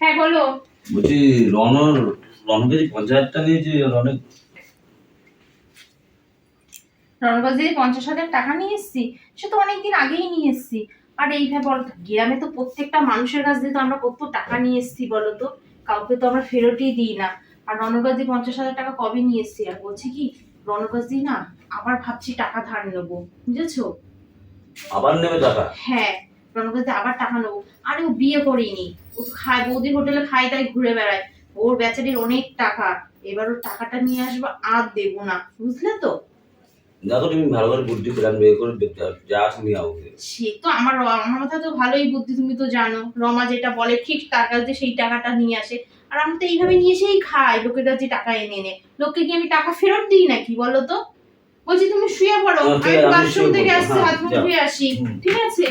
হ্যাঁ বলো। বলছি রনর রনকে যে পঞ্চায়েতটা নিয়েছে রনের রণবাজ পঞ্চাশ হাজার টাকা নিয়ে এসেছি সে তো অনেকদিন আগেই নিয়ে এসেছি। আর এইভাবে বলো গ্রামে তো প্রত্যেকটা মানুষের কাছ দিয়ে তো আমরা কত টাকা নিয়ে এসেছি বলো তো? কাউকে তো আমরা ফেরতই দিই না। আর রণবাজ দি পঞ্চাশ হাজার টাকা কবে নিয়ে এসেছি? আর বলছি কি রণবাজ দি না আবার ভাবছি টাকা ধার নেব বুঝেছ? আবার নেবে টাকা? হ্যাঁ। দি আবার টাকা নেব। আরে ও বিয়ে করেনি ও তো খায় বৌদির হোটেলে খাই তাই ঘুরে বেড়ায়। ওর বেচারির অনেক টাকা। এবার ওর টাকাটা নিয়ে আসব আর দেবো না। বুঝলে তো? দেখো তুমি ভালো করে বুদ্ধি প্ল্যান বের করে দেখতে হবে। যা সে তো আমার আমার মাথায় তো ভালোই বুদ্ধি তুমি তো জানো। রমা যেটা বলে ঠিক তার কাছে সেই টাকাটা নিয়ে আসে। আর আমি তো এইভাবে নিয়ে এসেই খাই লোকের কাছে টাকা এনে এনে। লোককে কি আমি টাকা ফেরত দিই নাকি বলো তো? বলছি তুমি শুয়ে পড়ো। আমি বাথরুম শুয়ে থেকে হ্যাঁ, হাত মুখ ধুয়ে আসি। ঠিক আছে?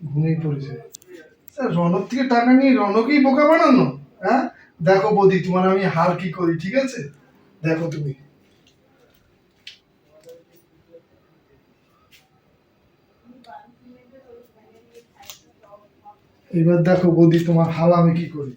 ঘুমিয়ে পড়েছে। রনক থেকে টাকা নিয়ে রনকেই বোকা বানানো হ্যাঁ? দেখো বৌদি, তোমার আমি হাল কি করি, ঠিক আছে? দেখো তুমি। এবার দেখো বৌদি, তোমার হাল আমি কি করি?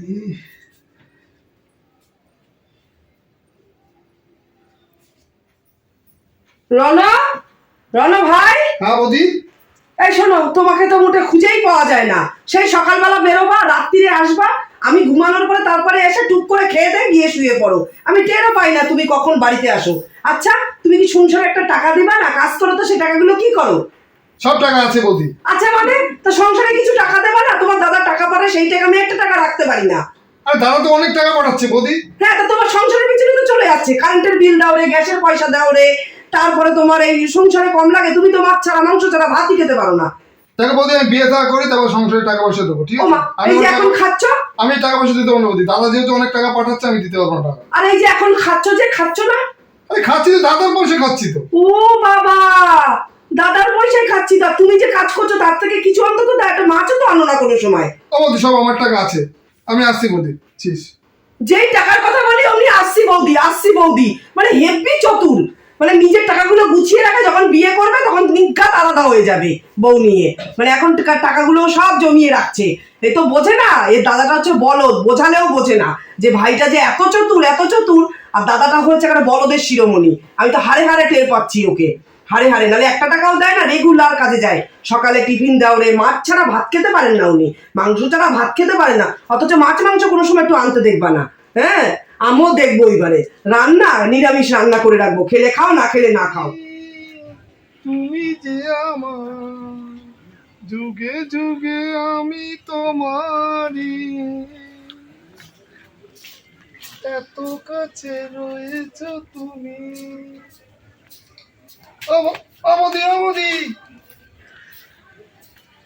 বৌদি রণ রণ ভাই? হ্যাঁ বৌদি। এই শোনো তোমাকে তো মোটে খুঁজেই পাওয়া যায় না। সেই সকালবেলা বেরোবা রাত্রিরে আসবা আমি ঘুমানোর পরে তারপরে এসে টুক করে খেয়ে দিয়ে গিয়ে শুয়ে পড়ো। আমি টেরও পাই না তুমি কখন বাড়িতে আসো। আচ্ছা তুমি কি সংসারে একটা টাকা দিবা না? কাজ করো তো সেই টাকাগুলো কি করো? সব টাকা আছে বৌদি। আচ্ছা মানে? তো সংসারে কিছু টাকা দেবা না? তোমার দাদা টাকা পারে সেই টাকা আমি একটা টাকা রাখতে পারি না। আর দাদা তো অনেক টাকা পাঠাচ্ছে বৌদি। হ্যাঁ তা তোমার সংসারের পিছনে তো চলে যাচ্ছে। কারেন্টের বিল দাও রে গ্যাসের পয়সা দাও রে তারপরে তোমার এই সংসারে কম লাগে তুমি তো মাছ ছাড়া মাংস ছাড়া ভাতই খেতে পারো না। দেখো বৌদি আমি বিয়ে থাকা করি তারপর সংসারে টাকা পয়সা দেবো ঠিক আছে? আমি এখন খাচ্ছ? আমি টাকা পয়সা দিতে পারব বৌদি। দাদা যেহেতু অনেক টাকা পাঠাচ্ছে আমি দিতে পারব না টাকা। আর এই যে এখন খাচ্ছ যে খাচ্ছ না? আরে খাচ্ছি তো দাদার পয়সা খাচ্ছি তো। ও বাবা! দাদার পয়সায় খাচ্ছি তা তুমি যে কাজ করছ তার থেকে কিছু অন্তত একটা মাছও তো আনো না কোনো সময়। ও সব আমার টাকা আছে। আমি আসছি বৌদি চিস যেই টাকার কথা বলি অমনি আসছি বৌদি আসছি বৌদি। মানে হেব্বি চতুর। মানে নিজের টাকাগুলো গুছিয়ে রাখে যখন বিয়ে করবে তখন নিজ্ঞাত আলাদা হয়ে যাবে বউ নিয়ে। মানে এখন টাকা- টাকাগুলো সব জমিয়ে রাখছে। এ তো বোঝে না এর দাদাটা হচ্ছে বলদ বোঝালেও বোঝে না যে ভাইটা যে এত চতুর এত চতুর। আর দাদাটা হয়েছে একটা বলদের শিরোমণি। আমি তো হারে হারে টের পাচ্ছি ওকে। হারে হারে নাহলে একটা টাকাও দেয় না রেগুলার কাজে যায়। সকালে টিফিন দাও রে, মাছ ছাড়া ভাত খেতে পারেন না উনি। মাংস ছাড়া ভাত খেতে পারে না, অথচ মাছ মাংস কোনো সময় একটু আনতে দেখবা না। হ্যাঁ? আমিও দেখব এবারে রান্না, নিরামিষ রান্না করে রাখব। খেলে খাও, না খেলে না খাও। তুমি যে আমার, যুগে যুগে আমি তোমারই। এত কাছে রয়েছ তুমি। আমদি আমদি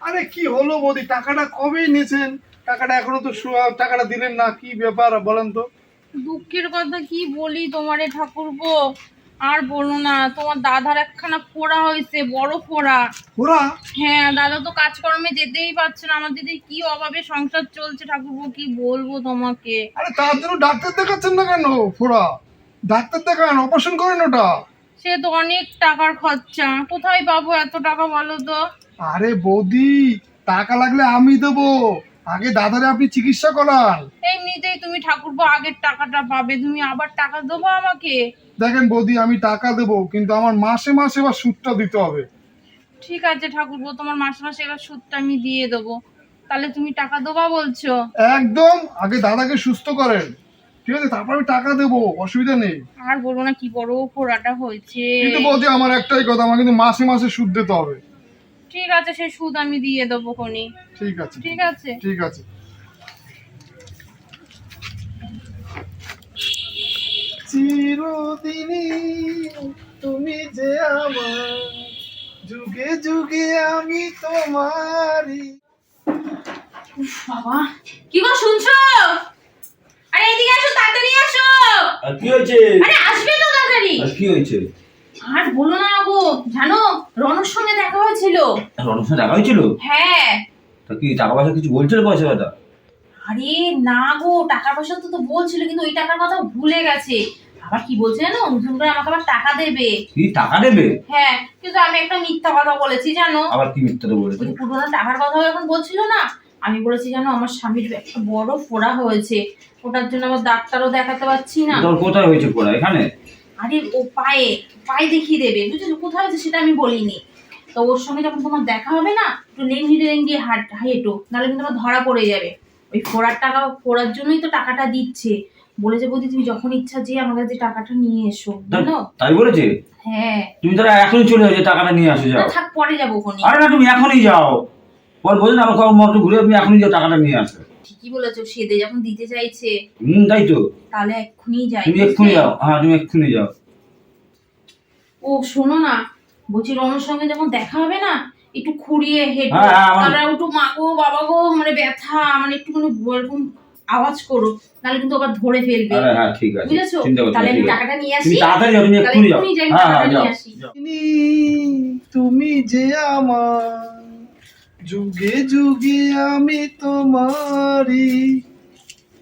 আরে কি হলো মোদি টাকাটা কবে নিয়েছেন? টাকাটা এখনও তো টাকাটা দিলেন না কি ব্যাপার বলেন তো। দুঃখের কথা কি বলি তোমারে ঠাকুরপো? আর বলো না তোমার দাদার একখানা ফোড়া হয়েছে বড় ফোড়া। ওরা হ্যাঁ দাদা তো কাজকর্মে যেতেই পারছে না আমার দিদি কি অভাবে সংসার চলছে ঠাকুরপো কি বলব তোমাকে? আরে তার জন্য ডাক্তার দেখাচ্ছেন না কেন ফোড়া? ডাক্তার দেখান অপারেশন করেন ওটা। সে তো অনেক টাকার খরচা। কোথায় পাবো এত টাকা বলো তো? আরে বৌদি টাকা লাগলে আমি দেবো। আগে দাদারে আপনি চিকিৎসা করান। এমনিতেই তুমি ঠাকুরপো আগের টাকাটা পাবে। তুমি আবার টাকা দেবো আমাকে? দেখেন বৌদি আমি টাকা দেবো কিন্তু আমার মাসে মাসে এবার সুদটা দিতে হবে। ঠিক আছে ঠাকুরপো তোমার মাসে মাসে এবার সুদটা আমি দিয়ে দেবো। তাহলে তুমি টাকা দেবা বলছো? একদম আগে দাদাকে সুস্থ করেন। ঠিক আছে তারপর আমি টাকা দেবো অসুবিধা নেই। আর বলো না কি বড় ফোড়াটা হয়েছে। কিন্তু বৌদি আমার একটাই কথা আমার কিন্তু মাসে মাসে সুদ দিতে হবে। ঠিক আছে সে সুদ আমি দিয়ে দেবো খনি। ঠিক আছে। ঠিক আছে। ঠিক আছে। চিরদিনই তুমি যে আমার যুগে যুগে আমি তোমারই। বাবা। কি গো শুনছো? আরে এদিকে আসো তাড়াতাড়ি আসো। আর কি হয়েছে? আরে আসবে তো তাড়াতাড়ি। আর কি হয়েছে? আর বলো না গো জানো রনর সঙ্গে দেখা হয়েছিল। রনক সঙ্গে দেখা হয়েছিল? হ্যাঁ। তা কি টাকা পয়সা কিছু বলছিল পয়সা কথা? আরে না গো টাকা পয়সা তো তো বলছিল কিন্তু ওই টাকার কথা ভুলে গেছে। আবার কি বলছে জানো নতুন করে আমাকে আবার টাকা দেবে। কি টাকা দেবে? হ্যাঁ কিন্তু আমি একটা মিথ্যা কথা বলেছি জানো। আবার কি মিথ্যাটা বলেছে? ওই যে পুরোনো টাকার কথা এখন বলছিল না। আমি বলেছি জানো আমার স্বামীর একটা বড় ফোড়া হয়েছে। ওটার জন্য আমার ডাক্তারও দেখাতে পারছি না। তোর কোথায় হয়েছে পড়া? এখানে? আরে ও পায়ে পায়ে দেখিয়ে দেবে। বুঝেছ কোথায় হয়েছে সেটা আমি বলিনি। তো ওর সঙ্গে যখন তোমার দেখা হবে না একটু লেঙ্গি লেঙ্গি হাট হেঁটো নাহলে কিন্তু আমার ধরা পড়ে যাবে। ওই ফোড়ার টাকা ফোড়ার জন্যই তো টাকাটা দিচ্ছে। বলেছে বৌদি তুমি যখন ইচ্ছা যে আমার কাছে টাকাটা নিয়ে এসো। জানো তাই বলেছে? হ্যাঁ। তুমি তারা এখনই চলে যাও যে টাকাটা নিয়ে আসো যাও। থাক পরে যাব আরে না তুমি এখনই যাও। পর বলছেন আমার মতো ঘুরে তুমি এখনই যাও টাকাটা নিয়ে আসো ঠিকই বলেছ সেদে যখন দিতে চাইছে। হুম তাই তো। তাহলে এক্ষুনি যাই তুমি এক্ষুনি যাও। হ্যাঁ তুমি এক্ষুনি যাও। ও শোনো না বলছি রনুর সঙ্গে যখন দেখা হবে না একটু খুঁড়িয়ে হেঁটো হ্যাঁ, হ্যাঁ, আমার- একটু মা গো বাবা গো মানে ব্যথা মানে একটুখানি এরকম আওয়াজ করো তাহলে কিন্তু আবার ধরে ফেলবে। আরে হ্যাঁ ঠিক আছে। বুঝেছ? চিন্তা করতে তাহলে আমি ঠিক আছে। টাকাটা নিয়ে আসি। তুমি তাড়াতাড়ি যাও তুমি তাহলে এক্ষুনি যাও। এক্ষুনি যাই হ্যাঁ হ্যাঁ টাকাটা যাও। নিয়ে আসি। যাও। তুমি যে আমার যুগে যুগে আমি তোমারই।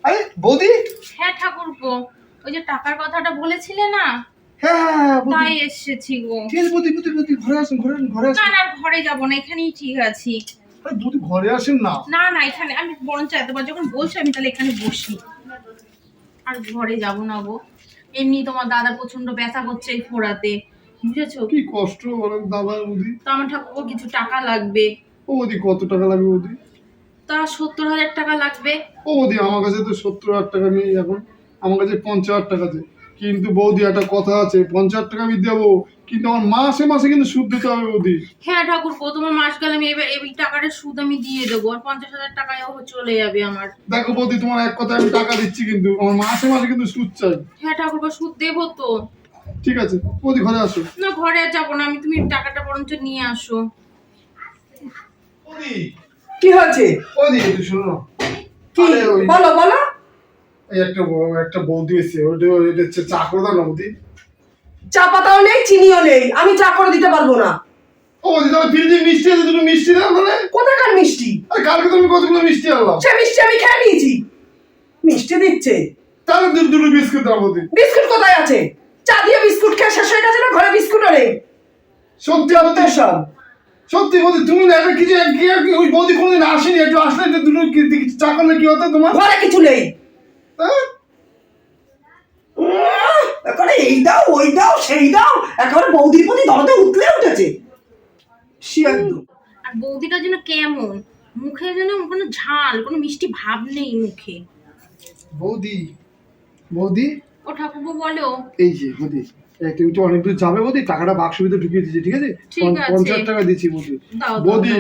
আরে বৌদি? হ্যাঁ ঠাকুরপো ওই যে টাকার কথাটা বলেছিলে না? হ্যাঁ হ্যাঁ, হ্যাঁ তাই এসেছি গো। ঠিক আছে বৌদি বৌদি বৌদি ঘরে আসুন ঘরে আসুন, ঘরে না আসুন। না আর ঘরে যাব না এখানেই ঠিক আছি। আরে বৌদি ঘরে আসেন না? না না এখানে আমি বরঞ্চ এতবার যখন বলছো আমি তাহলে এখানে বসি। আর ঘরে যাব না গো। এমনি তোমার দাদা প্রচণ্ড ব্যথা করছে এই ফোড়াতে বুঝেছ? কি কষ্ট বলেন দাদা বৌদি। তো আমার ঠাকুর কিছু টাকা লাগবে। ও বৌদি কত টাকা লাগবে বৌদি তা সত্তর হাজার টাকা লাগবে। ও বৌদি আমার কাছে তো সত্তর হাজার টাকা নেই এখন। আমার কাছে পঞ্চাশ হাজার টাকা আছে। কিন্তু বৌদি একটা কথা আছে পঞ্চাশ হাজার টাকা আমি দেবো। কিন্তু আমার মাসে মাসে কিন্তু সুদ দিতে হবে বৌদি। হ্যাঁ ঠাকুর তোমার মাস গেলে আমি এবার এই টাকাটা সুদ আমি দিয়ে দেবো। আর পঞ্চাশ হাজার টাকায় চলে যাবে আমার। দেখো বৌদি তোমার এক কথা আমি টাকা দিচ্ছি কিন্তু। আমার মাসে মাসে কিন্তু সুদ চাই। হ্যাঁ ঠাকুর সুদ দেবো তো। ঠিক আছে বৌদি ঘরে আসো। না ঘরে আর যাব না। আমি তুমি টাকাটা বরঞ্চ নিয়ে আসো। কি হয়েছে? বৌদি একটু শোনো। কি? বলো বলো। এই একটা একটা বৌদি এসছে ওটা ওটা চা করে দাও না বৌদি। চা পাতাও নেই চিনিও নেই। আমি চা করে দিতে পারব না। ও ফ্রিজে মিষ্টি আছে দুটো মিষ্টি দাও তাহলে কোথাকার মিষ্টি? আরে কালকে তুমি কতগুলো মিষ্টি আনলাম? সে মিষ্টি আমি খেয়ে নিয়েছি। মিষ্টি দিচ্ছে। তাহলে দু- দুটো বিস্কুট দাও বৌদি। বিস্কুট কোথায় আছে? চা দিয়ে বিস্কুট খেয়ে শেষ হয়ে গেছে না? ঘরে বিস্কুটও নেই। সত্যি বৌদি সব। সত্যি বৌদি তুমি না একটা কিছু কি আর কি- ওই বৌদি কোনোদিন আসেনি একটু আসলে একটু দুটো কি- কি- চা করলে কি হতো তোমার? ঘরে কিছু নেই। হ্যাঁ? এখন এই দাও ওই দাও সেই দাও। এখন বৌদির প্রতি দরদে উঠলে উঠেছে। সে একদম। আর বৌদিটা যেন কেমন মুখে যেন কোনো ঝাল কোনো মিষ্টি ভাব নেই মুখে। বৌদি বৌদি? ও ঠাকুরপো বলো। এই যে বৌদি। তুমি তো অনেক দূর যাবে বৌদি টাকাটা বাক্স ভিতরে ঢুকিয়ে দিয়েছি ঠিক আছে। পঞ্চাশ টাকা দিচ্ছি বৌদি। বৌদি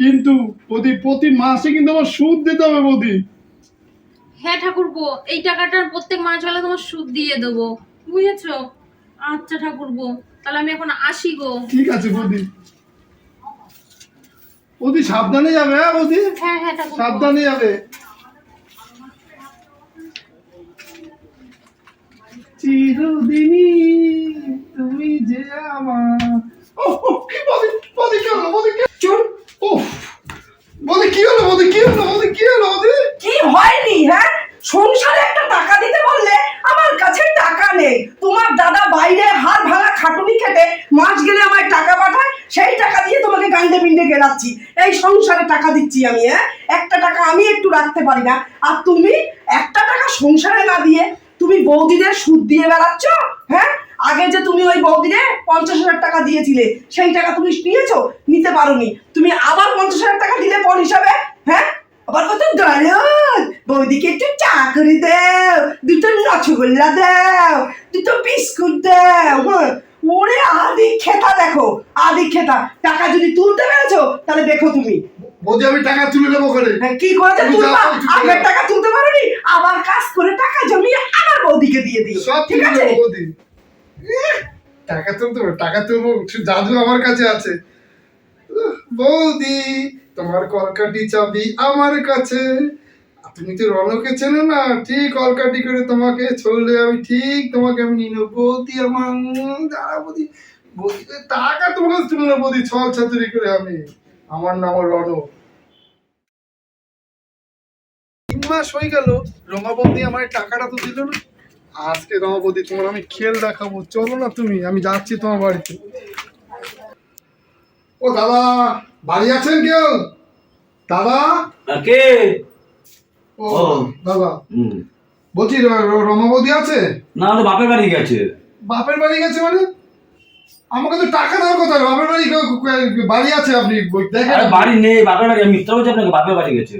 কিন্তু বৌদি প্রতি মাসে কিন্তু আমার সুদ দিতে হবে বৌদি। হ্যাঁ ঠাকুরপো এই টাকাটা প্রত্যেক মাস বেলা তোমার সুদ দিয়ে দেবো। বুঝেছ? আচ্ছা ঠাকুরপো তাহলে আমি এখন আসি গো। ঠিক আছে বৌদি। বৌদি সাবধানে যাবে হ্যাঁ বৌদি? হ্যাঁ হ্যাঁ সাবধানে যাবে। চিরদিনই তুমি যে আমার। হ্যাঁ? সংসারে একটা টাকা দিতে বললে আমার কাছে টাকা নেই। তোমার দাদা বাইরে খাটুনি খেটে গেলে আমায় টাকা পাঠায়, সেই টাকা দিয়ে তোমাকে এই সংসারে টাকা দিচ্ছি আমি হ্যাঁ? একটা টাকা আমি একটু রাখতে পারি না। আর তুমি একটা টাকা সংসারে না দিয়ে তুমি বৌদিদের সুদ দিয়ে বেড়াচ্ছ হ্যাঁ? আগে যে তুমি ওই বৌদিরে পঞ্চাশ হাজার টাকা দিয়েছিলে সেই টাকা তুমি নিয়েছো নিতে পারোনি। তুমি আবার পঞ্চাশ হাজার টাকা দিলে পর হিসাবে হ্যাঁ? আবার কত গায়ক বৌদিকে একটু চা করে দাও দুটো রসগোল্লা দাও দুটো বিস্কুট দাও হ্যাঁ? ওরে আদি খেতা দেখো আদি খেতা টাকা যদি তুলতে পেরেছ তাহলে দেখো তুমি। বৌদি আমি টাকা তুলে নেব করে হ্যাঁ, কি করেছে? তুলবা। আগের টাকা তুলতে পারোনি আবার কাজ করে টাকা জমিয়ে আবার বৌদিকে দিয়ে দিও। সব ঠিক আছে? বৌদি। টাকা তুলতে টাকা তুলবো জাদু আমার কাছে আছে। বৌদি, তোমার কলকাটি চাবি আমার কাছে। তুমি তো রনকে চেনো না, ঠিক কলকাটি করে তোমাকে ছড়লে আমি ঠিক তোমাকে আমি নিয়ে নেব। বৌদি আমার দাঁড়া বৌদি। বৌদি টাকা তোমার কাছে নেব বৌদি, ছল ছাতুরি করে আমি। আমার নাম রণ তিন মাস হয়ে গেল রমাবতী আমার টাকাটা তো দিল না। আজকে রমাবতী তোমার আমি খেল দেখাবো। চলো না তুমি আমি যাচ্ছি তোমার বাড়িতে। ও দাদা বাড়ি আছেন কেউ? দাদা? কে? ও। দাদা। বলছি রমাবতী আছে? না তো বাপের বাড়ি গেছে। বাপের বাড়ি গেছে মানে? আমাকে তো টাকা দেওয়ার কথা বাপের বাড়ি বাড়ি আছে আপনি দেখেন বাড়ি নেই বাপের বাড়ি আমি মিথ্যা বলছি আপনাকে বাপের বাড়ি গেছে।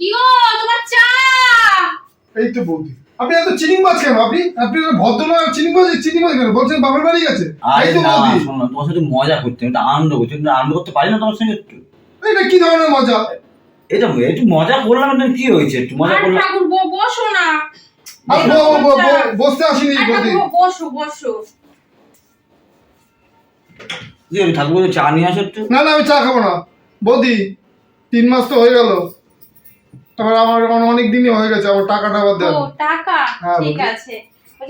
কি গো তোমার চা? এই তো বৌদি। আপনি এত চিনিং মাছ কেন? আপনি আপনি ভদ্রলোক চিনিং মাছ চিনিং মাছ কেন? বলছেন বাপের বাড়ি গেছে। আরে এই তো না তোমার সাথে মজা করতে একটু আনন্দ করছি আমি আনন্দ করতে পারি না তোমার সঙ্গে একটু? এটা কি ধরনের মজা? এটা একটু মজা করলাম না কি হয়েছে? একটু মজা করলাম। ঠাকুর বসো না। আর ব- ব- ব- বসতে আসিনি বসো বসো। ঠাকুর চা নিয়ে আসো একটু? না না আমি চা খাব না। বৌদি তিন মাস তো হয়ে গেল। তারপর আমার আমার অনেক দিনই হয়ে গেছে আমার টাকাটা আবার দেন। ও টাকা? হ্যাঁ, ঠিক। আছে।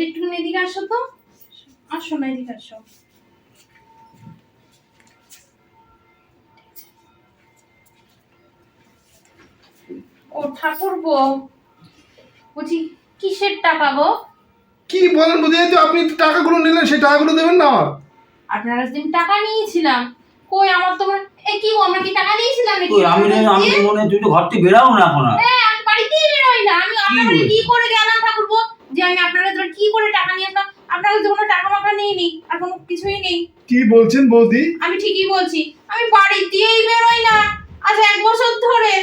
একটু এদিকে আসো তো। আসো না এদিকে আসো। ও ঠাকুর বউ বলছি কিসের টাকা গো? কি বলেন তো আপনি টাকাগুলো নিলেন সেই টাকাগুলো দেবেন না আমার? আপনার থেকে টাকা নিয়েছিলাম কই আমার তো মনে- এ কি গো আমরা কি টাকা নিয়েছিলাম নাকি? কই, আমি আপনার আমি? তো মনে হয় তুমি তো ঘর থেকে বেরাও না এখন আর। হ্যাঁ, আমি বাড়িতেই বেরোই না। আমি আপনার বাড়ি কি করে গেলাম ঠাকুরপো যে আমি আপনার কাছে কি করে টাকা নিয়ে আসলাম? আপনার কাছে কোনো টাকা মাকা নেই নি আর কোনো কিছুই নেই। কি বলছেন বৌদি? আমি ঠিকই বলছি আমি বাড়ি দিয়েই বেরোই না। আজ এক বছর ধরে।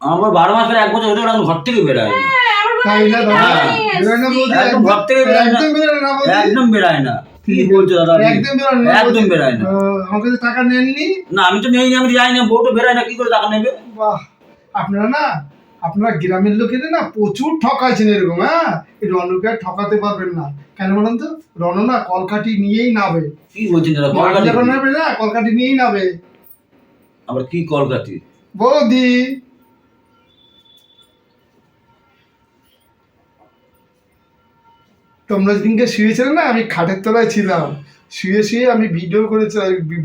আমার বারো মাস পরে এক বছর ধরে আমি ঘর থেকে বেরাই না। হ্যাঁ, আমার বাড়ি তাই না থেকে দাদা টাকা নিয়ে বেরোয় না। এসছি। বৌদি একদম ঘর না। একদম বেরোয় না বৌদি একদম বেরায় না। কি বলছো দাদা একদম একদম বৌদি। না। আমার কাছে টাকা নেননি। না আমি তো নেই আমি যাই না। বউ তো না কি করে টাকা নেবে? বাহ। আপনারা না আপনারা গ্রামের লোকেদের না প্রচুর ঠকাইছেন এরকম হ্যাঁ? এই রনকে আর ঠকাতে পারবেন না। কেন বলেন তো? রন না কলকাটি নিয়েই নাবে। কি বলছেন দাদা না কলকাটি নিয়েই নাবে। আবার কি কলকাতি বৌদি তোমরা যেদিনকে শুয়েছিলে না আমি খাটের তলায় ছিলাম। শুয়ে শুয়ে আমি ভিডিও করেছি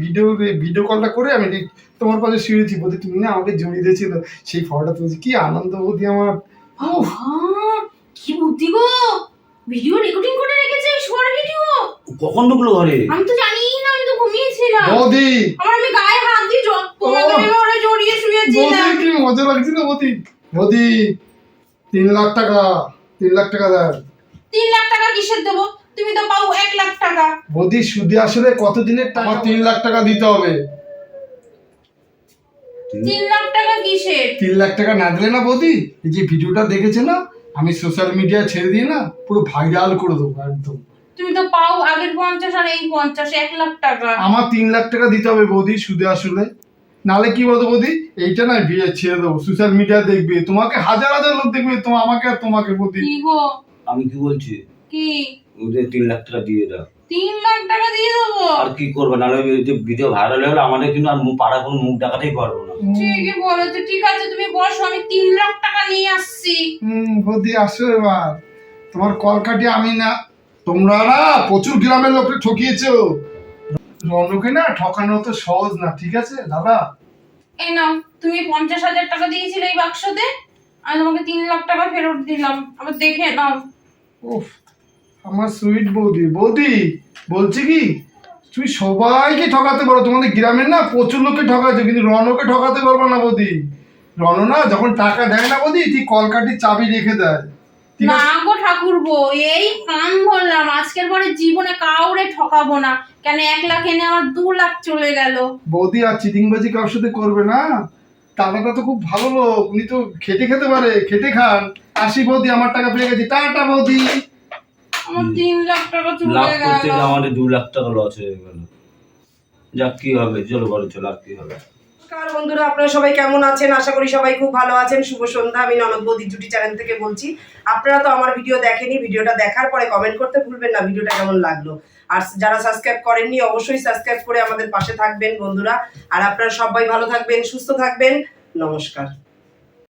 ভিডিও ভিডিও কলটা করে আমি ঠিক তোমার পাশে শুয়েছি। বলতে তুমি না আমাকে জড়িয়ে দিয়েছিল সেই ফটোটা তুলছি কি আনন্দ বৌদি আমার। কি বুদ্ধি গো! ভিডিও রেকর্ডিং করে রেখেছে শোয়ার ভিডিও কখন ঢুকলো ঘরে? আমি তো জানি না আমি তো ঘুমিয়েছিলাম। বৌদি! আমার আমি গায়ে হাত দিয়ে তোমাকে। ওরা জড়িয়ে বৌদি কি মজা লাগছে না বৌদি। বৌদি তিন লাখ টাকা তিন লাখ টাকা দেন তিন লাখ টাকা কিসের দেবো? তুমি তো পাও এক লাখ টাকা। বৌদি সুদে আসলে কত দিনের টাকা? আমার তিন লাখ টাকা দিতে হবে। তিন লাখ টাকা কিসের? তিন লাখ টাকা না দিলে না বৌদি? এই যে ভিডিওটা দেখেছে না আমি সোশ্যাল মিডিয়া ছেড়ে দিয়ে না পুরো ভাইরাল করে দেবো একদম। তুমি তো পাও আগের পঞ্চাশ আর এই পঞ্চাশ এক লাখ টাকা। আমার তিন লাখ টাকা দিতে হবে বৌদি সুদে আসলে। নালে কি বলতো বৌদি? এইটা না বিয়ে ছেড়ে দেবো। সোশ্যাল মিডিয়া দেখবে তোমাকে হাজার হাজার লোক দেখবে তোমার আমাকে আর তোমাকে বৌদি। কি গো? আমি কি বলছি? কি? ওদের তিন লাখ টাকা দিয়ে দাও। তিন লাখ টাকা দিয়ে দেবো? আর কি করবে? নাহলে ওই যে ভিডিও ভাইরাল হলে আমাদের কিন্তু আর মুখ পাড়া কোনো মুখ দেখাতেই পারব না। ঠিকই বলেছ ঠিক আছে তুমি বসো আমি তিন লাখ টাকা নিয়ে আসছি। হুম বৌদি আসো এবার। তোমার কলকাটি আমি না তোমরা না প্রচুর গ্রামের লোককে ঠকিয়েছো। রনকে না ঠকানো তো সহজ না ঠিক আছে দাদা? এই নাও তুমি পঞ্চাশ হাজার টাকা দিয়েছিলে এই বাক্সতে আমি তোমাকে তিন লাখ টাকা ফেরত দিলাম। আবার দেখে নাও। উফ আমার সুইট বৌদি। বৌদি বলছি কি তুমি সবাইকে ঠকাতে পারো। তোমাদের গ্রামের না প্রচুর লোককে ঠকাচ্ছে কিন্তু রনকে ঠকাতে পারব না বৌদি। রন না যখন টাকা দেয় না বৌদি ঠিক কলকাটির চাবি রেখে দেয়। না গো ঠাকুরবো এই কান ধরলাম। আজকের পরে জীবনে কাউরে ঠকাবো না। কেন এক লাখ এনে আমার দু লাখ চলে গেল। বৌদি আর চিটিংবাজি কারোর সাথে করবে না? দাদাটা তো খুব ভালো লোক উনি তো খেটে খেতে পারে খেটে খান। আসি বৌদি আমার টাকা পেয়ে গেছি। টাটা বৌদি। আমার তিন লাখ টাকা লাভ চলে করতে গেল। আমাদের দু লাখ টাকা লস হয়ে গেল। যাক কি হবে? চলো ঘরে চলো আর কি হবে? নমস্কার বন্ধুরা আপনারা সবাই কেমন আছেন? আশা করি সবাই খুব ভালো আছেন। শুভ সন্ধ্যা। আমি ননদ বৌদি জুটি চ্যানেল থেকে বলছি আপনারা তো আমার ভিডিও দেখেনি ভিডিওটা দেখার পরে কমেন্ট করতে ভুলবেন না ভিডিওটা কেমন লাগল? আর যারা সাবস্ক্রাইব করেননি অবশ্যই সাবস্ক্রাইব করে আমাদের পাশে থাকবেন বন্ধুরা। আর আপনারা সবাই ভালো থাকবেন সুস্থ থাকবেন। নমস্কার।